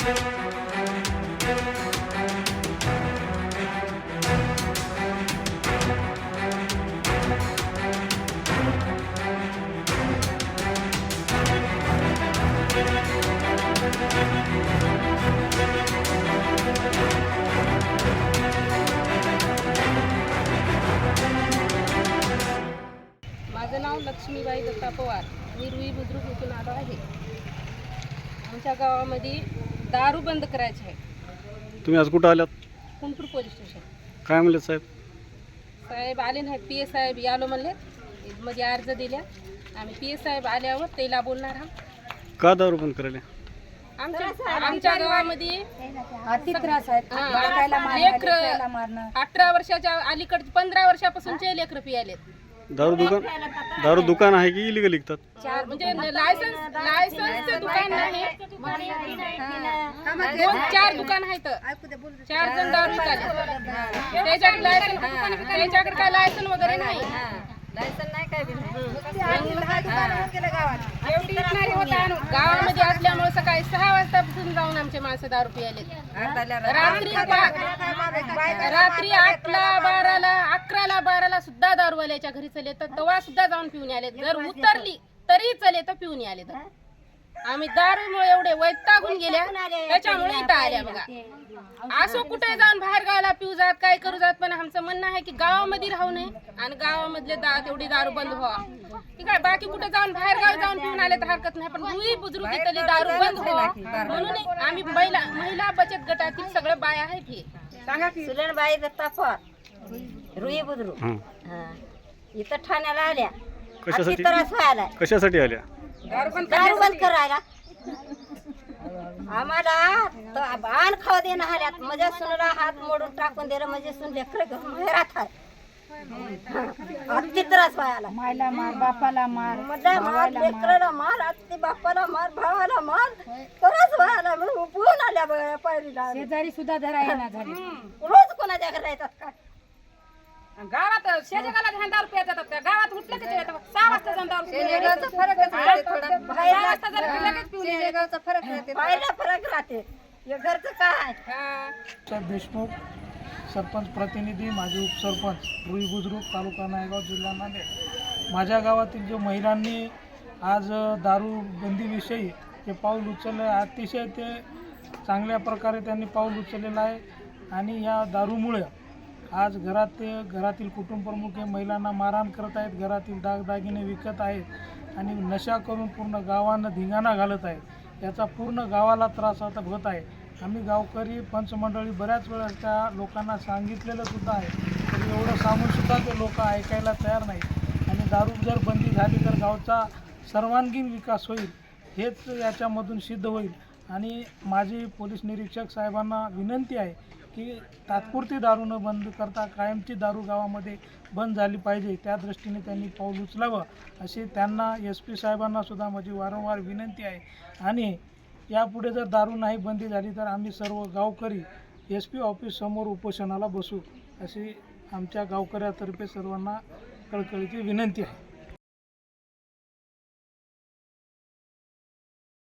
माझं नाव लक्ष्मीबाई दत्ता पवार. मी रुई बुद्रुक इथून आलो आहे. आमच्या गावामध्ये दारू बंद करायची आहे. तुम्ही आज कुठं आलात? Kuntur police station. काय म्हणले साहेब? साहेब आले नाहीत. पी एस साहेब यालो म्हणले. मध्ये अर्ज दिल्या आम्ही पी एस साहेब आल्यावर त्याला बोलणार आहोत. का दारू बंद करायला? आमच्या आमच्या गावामध्ये अति त्रास आहेत हा. बाळकायला मारणं, लेकरं- लेकराला मारणं अठरा वर्षाच्या अलीकड पंधरा वर्षापासूनचे लेकरं पियालेत. दारू दुकान दारू दुकान आहे की इलिगल विकतात? चार म्हणजे लायसन्स लायसन्सचे दुकान नाही. दोन चार दुकान आहेत. चार जण दारू त्याच्याकडे लायसन त्याच्याकडे काय लायसन वगैरे नाही. गावामध्ये असल्यामुळे सकाळी सहा वाजतापासून जाऊन आमचे माणसं दारू पियाले रात्री रात्री आठला बाराला अकराला बाराला सुद्धा दारूवाल्याच्या घरी चले तर तेव्हा सुद्धा जाऊन पिऊन आले जर उतरली तरी. चले तर पिऊन आले तर आम्ही दारूमुळे एवढे वैतागून गेल्या. त्याच्यामुळे इथं आल्या बघा. असं कुठे जाऊन बाहेर गावाला पिऊ जात काय करू जात पण आमचं म्हणणं आहे की गावामध्ये राहू नये आणि गावामधले दा तेवढी दारू बंद व्हावा ठीक आहे बाकी कुठे जाऊन बाहेर गावी जाऊन पिऊन आले तर हरकत नाही पण रुई बुजुर्ग इथली दारू बंद व्हावा म्हणून आम्ही महिला महिला बचत गटातील सगळे बाया आहेत हे. सुलनबाई दत्ता पवार रुई बुद्रुक. इथं ठाण्याला आल्या. कशासाठी आल्या? दारू बंद करायला. आम्हाला त- बाण खाऊ देणं आल्यात माझ्या सुनला हात मोडून टाकून दिलं म्हणजे सुन लेकर बाहेरात आहे अति त्रास व्हायला. मायला मार बापाला मार मला मार लेकराला मार आत्ती बापाला मार भावाला मार. त्रास व्हायला म्हणून उभून आल्या बघा पहिलीला शेजारी सुद्धा धरा येणार झाली. रोज कोणाच्या घरी येतात काय गावात शेजागाला ध्यान दारू गावात उठलं की ते येतात. सहा वाजता जाऊन दारू पिऊन येतात. शेरेगावचा फरकच राहते थोडा सहा वाजता जर पिलं की पिऊन येतात. शेरेगावचा फरक राहते पहिला फरक राहते हे घरचं काय हा. सर देशमुख सरपंच प्रतिनिधी माजी उपसरपंच रुई बुद्रुक तालुका नायगाव जिल्हा नांदेड माझ्या गावातील जे महिलांनी आज अ, दारू बंदीविषयी जे पाऊल उचललं आहे अतिशय ते चांगल्या प्रकारे त्यांनी पाऊल उचललेलं आहे आणि या दारूमुळे आज घरात ते घरातील कुटुंबप्रमुख हे महिलांना मारहाण करत आहेत. घरातील दागदागिने विकत आहेत आणि नशा करून पूर्ण गावांना धिंगाणा घालत आहेत. याचा पूर्ण गावाला त्रास आता होत आहे. आम्ही गावकरी पंचमंडळी बऱ्याच वेळा त्या लोकांना सांगितलेलं सुद्धा आहे. तरी एवढं सांगूनसुद्धा ते लोक ऐकायला तयार नाही आणि दारू जर बंदी झाली तर गावचा सर्वांगीण विकास होईल. हेच याच्यामधून सिद्ध होईल. आणि माझी पोलीस निरीक्षक साहेबांना विनंती आहे की तात्पुरती दारू न बंद करता कायमची दारू गावामध्ये बंद झाली पाहिजे. त्या दृष्टीने त्यांनी पाऊल उचलावं अशी त्यांना एस पी साहेबांनासुद्धा माझी वारंवार विनंती आहे. आणि यापुढे जर दारू नाही बंदी झाली तर आम्ही सर्व गावकरी एस पी ऑफिससमोर उपोषणाला बसू अशी आमच्या गावकऱ्यातर्फे सर्वांना कळकळीची विनंती आहे.